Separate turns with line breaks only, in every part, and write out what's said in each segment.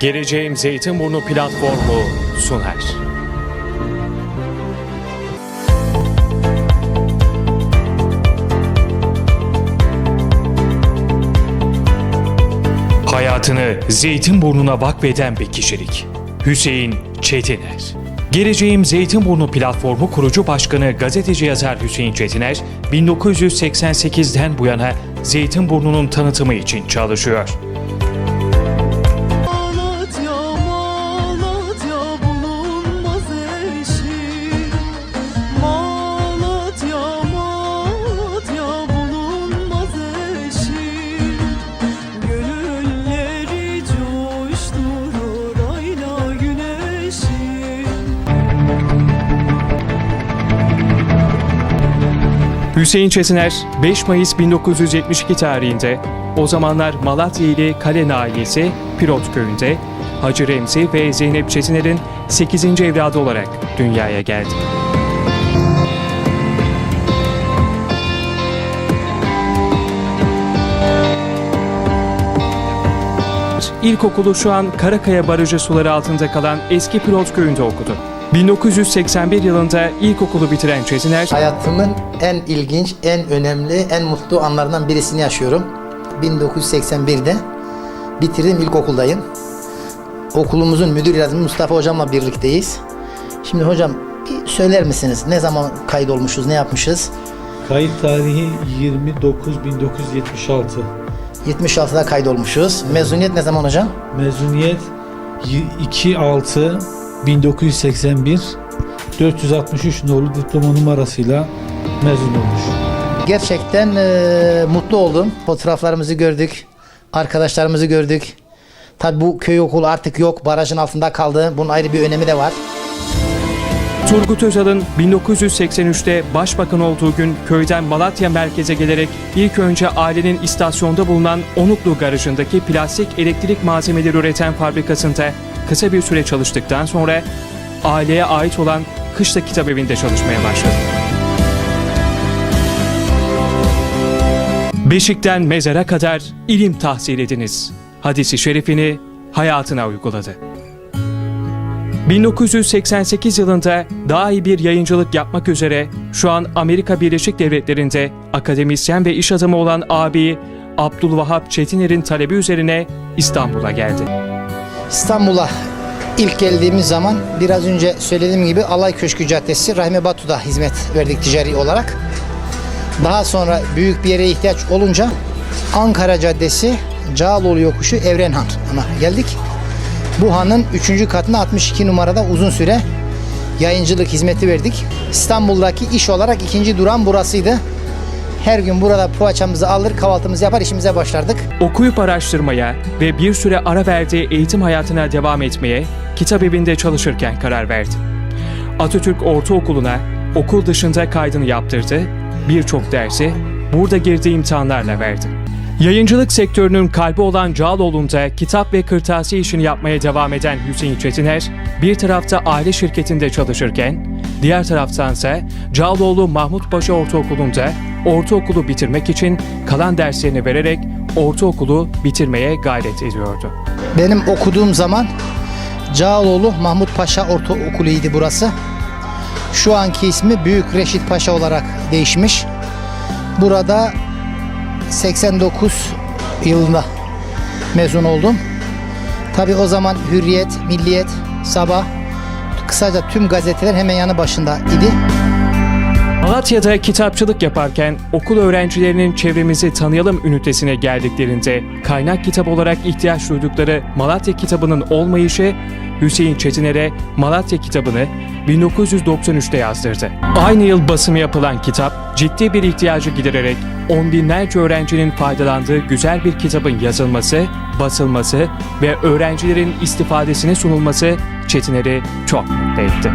Geleceğin Zeytinburnu platformu sunar. Hayatını Zeytinburnu'na vakfeden bir kişilik. Hüseyin Çetiner. Geleceğim Zeytinburnu platformu kurucu başkanı gazeteci yazar Hüseyin Çetiner, 1988'den bu yana Zeytinburnu'nun tanıtımı için çalışıyor. Hüseyin Çetiner 5 Mayıs 1972 tarihinde o zamanlar Malatya ili Kalen ailesi Pirot köyünde Hacı Remzi ve Zeynep Çetiner'in 8. evladı olarak dünyaya geldi. İlkokulu şu an Karakaya Barajı suları altında kalan eski Pirot köyünde okudu. 1981 yılında ilkokulu bitiren Çetiner,
Hayatımın en ilginç, en önemli, en mutlu anlarından birisini yaşıyorum. 1981'de bitirdim ilkokuldayım. Okulumuzun müdür yardımcısı Mustafa hocamla birlikteyiz. Şimdi hocam bir söyler misiniz ne zaman kaydolmuşuz, ne yapmışız?
Kayıt tarihi 29 1976.
76'da kaydolmuşuz. Mezuniyet ne zaman hocam?
Mezuniyet 2 6 1981 463 nolu diploma numarasıyla mezun olmuş.
Gerçekten eee, mutlu oldum. Fotoğraflarımızı gördük. Arkadaşlarımızı gördük. Tabi bu köy okulu artık yok. Barajın altında kaldı. Bunun ayrı bir önemi de var.
Turgut Özal'ın 1983'te başbakan olduğu gün köyden Malatya merkeze gelerek ilk önce ailenin istasyonda bulunan Onuklu garajındaki plastik elektrik malzemeleri üreten fabrikasında kısa bir süre çalıştıktan sonra aileye ait olan Kışla Kitap Evi'nde çalışmaya başladı. Beşikten mezara kadar ilim tahsil ediniz. Hadisi şerifini hayatına uyguladı. 1988 yılında daha iyi bir yayıncılık yapmak üzere şu an Amerika Birleşik Devletleri'nde akademisyen ve iş adamı olan abi Abdülvahap Çetiner'in talebi üzerine İstanbul'a geldi.
İstanbul'a ilk geldiğimiz zaman biraz önce söylediğim gibi Alay Köşkü Caddesi Rahmi Batu'da hizmet verdik ticari olarak. Daha sonra büyük bir yere ihtiyaç olunca Ankara Caddesi Cağaloğlu Yokuşu Evrenhan ana geldik. Bu hanın 3. katında 62 numarada uzun süre yayıncılık hizmeti verdik. İstanbul'daki iş olarak ikinci duran burasıydı. Her gün burada poğaçamızı alır, kahvaltımızı yapar, işimize başlardık.
Okuyup araştırmaya ve bir süre ara verdiği eğitim hayatına devam etmeye kitap evinde çalışırken karar verdi. Atatürk Ortaokulu'na okul dışında kaydını yaptırdı, birçok dersi burada girdiği imtihanlarla verdi. Yayıncılık sektörünün kalbi olan Cağaloğlu'nda kitap ve kırtasiye işini yapmaya devam eden Hüseyin Çetiner, bir tarafta aile şirketinde çalışırken, diğer taraftansa Cağaloğlu Mahmut Paşa Ortaokulu'nda ortaokulu bitirmek için kalan derslerini vererek ortaokulu bitirmeye gayret ediyordu.
Benim okuduğum zaman Cağaloğlu Mahmut Paşa Ortaokulu'ydu burası. Şu anki ismi Büyük Reşit Paşa olarak değişmiş. Burada 89 yılında mezun oldum. Tabi o zaman Hürriyet, Milliyet, Sabah, kısaca tüm gazeteler hemen yanı başında idi.
Malatya'da kitapçılık yaparken okul öğrencilerinin çevremizi tanıyalım ünitesine geldiklerinde kaynak kitap olarak ihtiyaç duydukları Malatya kitabının olmayışı Hüseyin Çetiner'e Malatya kitabını 1993'te yazdırdı. Aynı yıl basımı yapılan kitap ciddi bir ihtiyacı gidererek on binlerce öğrencinin faydalandığı güzel bir kitabın yazılması, basılması ve öğrencilerin istifadesine sunulması Çetiner'i çok mutlu etti.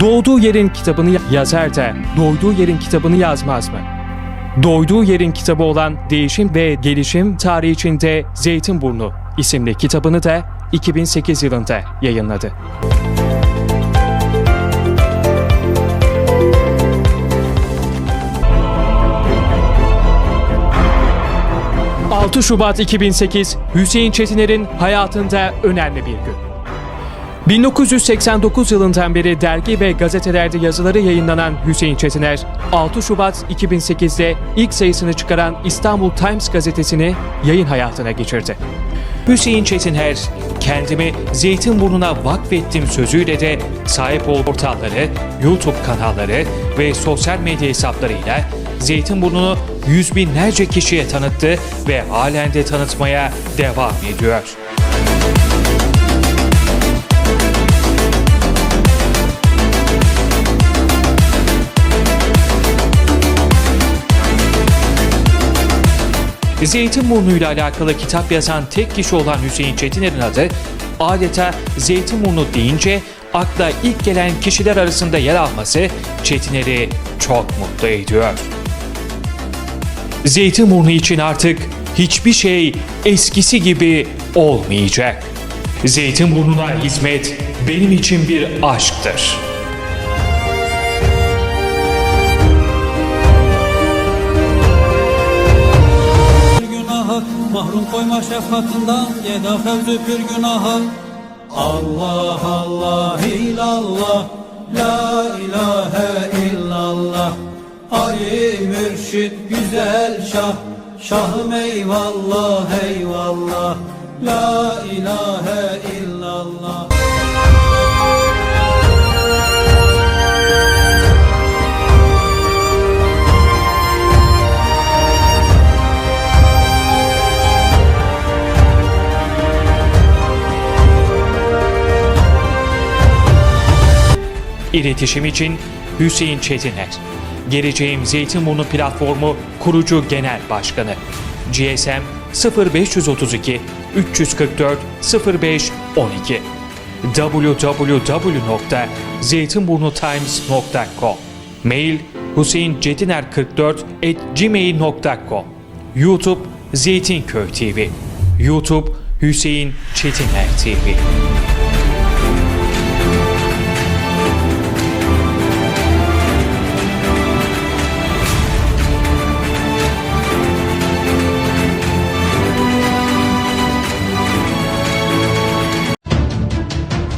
Doğduğu yerin kitabını yazar da doyduğu yerin kitabını yazmaz mı? Doyduğu yerin kitabı olan Değişim ve Gelişim Tarihi içinde Zeytinburnu isimli kitabını da 2008 yılında yayınladı. 6 Şubat 2008 Hüseyin Çetiner'in hayatında önemli bir gün. 1989 yılından beri dergi ve gazetelerde yazıları yayınlanan Hüseyin Çetiner, 6 Şubat 2008'de ilk sayısını çıkaran İstanbul Times gazetesini yayın hayatına geçirdi. Hüseyin Çetiner, kendimi Zeytinburnu'na vakfettim sözüyle de sahip olduğu portalları, YouTube kanalları ve sosyal medya hesaplarıyla Zeytinburnu'nu yüz binlerce kişiye tanıttı ve halen de tanıtmaya devam ediyor. Zeytinburnu ile alakalı kitap yazan tek kişi olan Hüseyin Çetiner'in adı adeta Zeytinburnu deyince akla ilk gelen kişiler arasında yer alması Çetiner'i çok mutlu ediyor. Zeytinburnu için artık hiçbir şey eskisi gibi olmayacak. Zeytinburnu'na hizmet benim için bir aşktır.
Mahrum koyma şefkatinden Yeda fevzü bir günahı. Allah Allah illallah La ilahe illallah. Ali mürşit güzel şah Şahım eyvallah eyvallah. La ilahe illallah
İletişim için Hüseyin Çetiner. Geleceğim Zeytinburnu Platformu Kurucu Genel Başkanı. GSM 0532 344 05 12 www.zeytinburnutimes.com Mail huseyincetiner44 at gmail.com YouTube Zeytinköy TV YouTube Hüseyin Çetiner TV